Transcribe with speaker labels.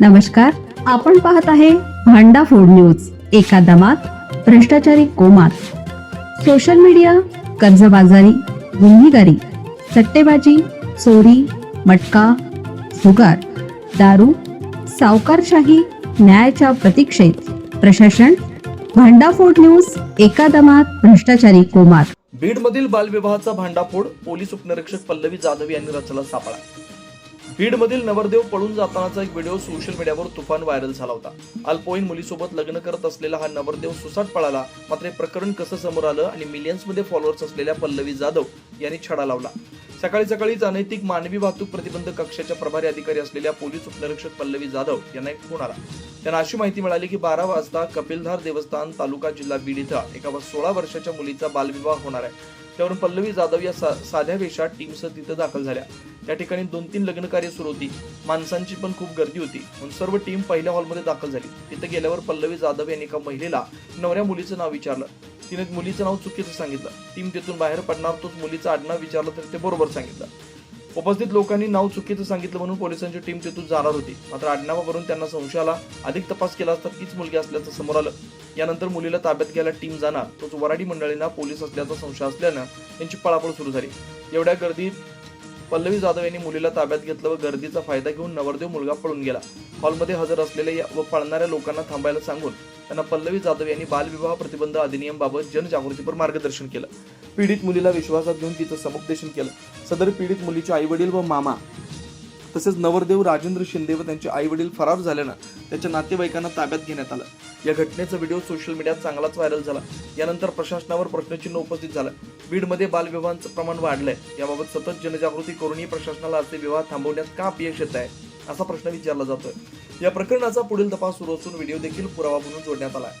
Speaker 1: नमस्कार आपण पाहत आहे भांडा फोड न्यूज एका दमात भ्रष्टाचारी कोमात. सोशल मीडिया कर्जबाजारी गुन्हेगारी सट्टेबाजी चोरी मटका जुगार दारू सावकारशाही न्यायाच्या प्रतीक्षेत. प्रशासन भांडाफोड न्यूज एका दमात भ्रष्टाचारी कोमात.
Speaker 2: बीडमधील बालविवाहाचा भांडाफोड पोलीस उपनिरीक्षक पल्लवी जाधव यांनी रचला सापळा. बीडमधील नवरदेव पळून जातानाचा एक व्हिडिओ सोशल मीडियावर तुफान व्हायरल झाला होता. अल्पवयीन मुलीसोबत लग्न करत असलेला हा नवरदेव सुसाट पळाला. मात्र हे प्रकरण कसं समोर आलं आणि मिलियन्समध्ये फॉलोअर्स असलेल्या पल्लवी जाधव यांनी छडा लावला. सकाळी सकाळीच अनैतिक मानवी वाहतूक प्रतिबंधक कक्षाच्या प्रभारी अधिकारी असलेल्या पोलीस उपनिरीक्षक पल्लवी जाधव यांना एक फोन आला. त्यांना अशी माहिती मिळाली की बारा वाजता कपिलधार देवस्थान तालुका जिल्हा बीड इथं एका सोळा वर्षाच्या मुलीचा बालविवाह होणार आहे. त्यावरून पल्लवी जाधव या सा- साध्या वेशात टीमसह तिथं दाखल झाल्या. त्या ठिकाणी दोन तीन लग्न कार्य सुरू होती. माणसांची पण खूप गर्दी होती. म्हणून सर्व टीम पहिल्या हॉलमध्ये दाखल झाली. तिथे गेल्यावर पल्लवी जाधव यांनी एका महिलेला नवऱ्या मुलीचं नाव विचारलं. तिने मुलीचं नाव चुकीचं सांगितलं. टीम तिथून बाहेर पडणार तोच मुलीचं आडनाव विचारलं तर ते बरोबर सांगितलं. उपस्थित लोकांनी नाव चुकीचं सांगितलं म्हणून पोलिसांची टीम तिथून जाणार होती. मात्र आडनावावरून त्यांना संशय आला. अधिक तपास केला असता तीच मुलगी असल्याचं समोर आलं. यानंतर मुलीला ताब्यात घ्यायला टीम जाणार. तोच वराडी मंडळींना पोलीस असल्याचा संशय असल्यानं त्यांची पळापळ सुरू झाली. एवढ्या गर्दीत पल्लवी जाधव यांनी मुलीला ताब्यात घेतलं व गर्दीचा फायदा घेऊन नवरदेव मुलगा पळून गेला. हॉलमध्ये हजर असलेल्या व पळणाऱ्या लोकांना थांबायला सांगून त्यांना पल्लवी जाधव यांनी बालविवाह प्रतिबंध अधिनियमबाबत जनजागृतीपर मार्गदर्शन केलं. पीडित मुलीला विश्वासात घेऊन तिचं समुपदेशन केलं. सदर पीडित मुलीचे आई वडील व मामा तसेच नवरदेव राजेंद्र शिंदे व त्यांचे आई वडील फरार झाल्यानं त्याच्या नातेवाईकांना ताब्यात घेण्यात आलं. या घटनेचा व्हिडिओ सोशल मीडियात चांगलाच व्हायरल झाला. यानंतर प्रशासनावर प्रश्नचिन्ह उपस्थित झालं. बीडमध्ये बालविवाहांचं प्रमाण वाढलंय. याबाबत सतत जनजागृती करूनही प्रशासनाला असे विवाह थांबवण्यात का अपयश येत आहे असा प्रश्न विचारला जातोय. या प्रकरणाचा पुढील तपास सुरू असून व्हिडिओ देखील पुरावा म्हणून जोडण्यात आला आहे.